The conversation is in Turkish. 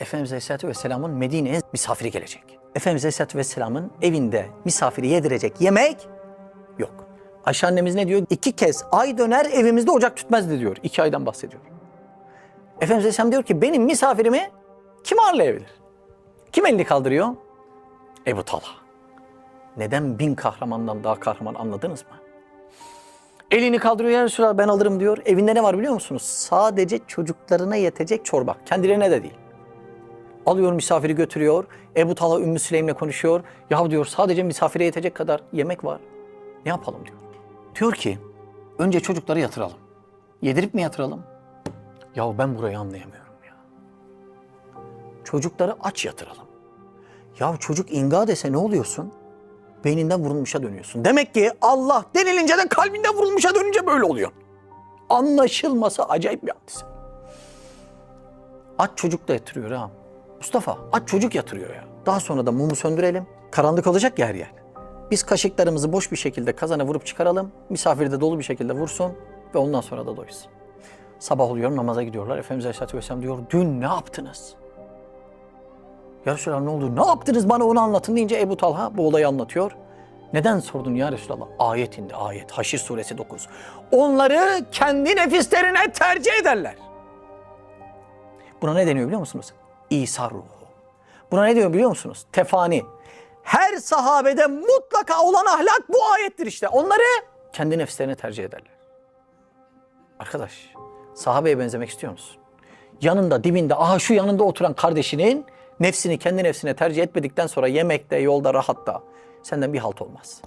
Efendimiz Aleyhisselatü Vesselam'ın Medine'ye misafiri gelecek. Efendimiz Aleyhisselatü Vesselam'ın evinde misafiri yedirecek yemek yok. Ayşe annemiz ne diyor? İki kez ay döner evimizde ocak tütmezdi diyor. İki aydan bahsediyor. Efendimiz Aleyhisselam diyor ki benim misafirimi kim ağırlayabilir? Kim elini kaldırıyor? Ebu Talha. Neden bin kahramandan daha kahraman anladınız mı? Elini kaldırıyor ya Resulallah ben alırım diyor. Evinde ne var biliyor musunuz? Sadece çocuklarına yetecek çorba. Kendilerine de değil. Alıyor misafiri götürüyor. Ebu Talha Ümmü Süleym'le konuşuyor. Ya diyor sadece misafire yetecek kadar yemek var. Ne yapalım diyor. Diyor ki önce çocukları yatıralım. Yedirip mi yatıralım? Ya ben burayı anlayamıyorum ya. Çocukları aç yatıralım. Ya çocuk inga dese ne oluyorsun? Beyninden vurulmuşa dönüyorsun. Demek ki Allah denilince de kalbinden vurulmuşa dönünce böyle oluyor. Anlaşılması acayip bir hadise. Aç çocuk da yatırıyor ha. Mustafa aç çocuk yatırıyor ya. Daha sonra da mumu söndürelim. Karanlık olacak ya her yer. Biz kaşıklarımızı boş bir şekilde kazana vurup çıkaralım. Misafir de dolu bir şekilde vursun ve ondan sonra da doysun. Sabah oluyor namaza gidiyorlar. Efendimiz Aleyhisselatü Vesselam diyor dün ne yaptınız? Ya Resulallah ne oldu? Ne yaptınız bana onu anlatın deyince Ebu Talha bu olayı anlatıyor. Neden sordun ya Resulallah? Ayet indi ayet. Haşir suresi 9. Onları kendi nefislerine tercih ederler. Buna ne deniyor biliyor musunuz? İsa ruhu. Buna ne diyor biliyor musunuz? Tefani. Her sahabede mutlaka olan ahlak bu ayettir işte. Onları kendi nefislerine tercih ederler. Arkadaş, sahabeye benzemek istiyor musun? Yanında, dibinde, aha şu yanında oturan kardeşinin nefsini kendi nefsine tercih etmedikten sonra yemekte, yolda, rahatta senden bir halt olmaz.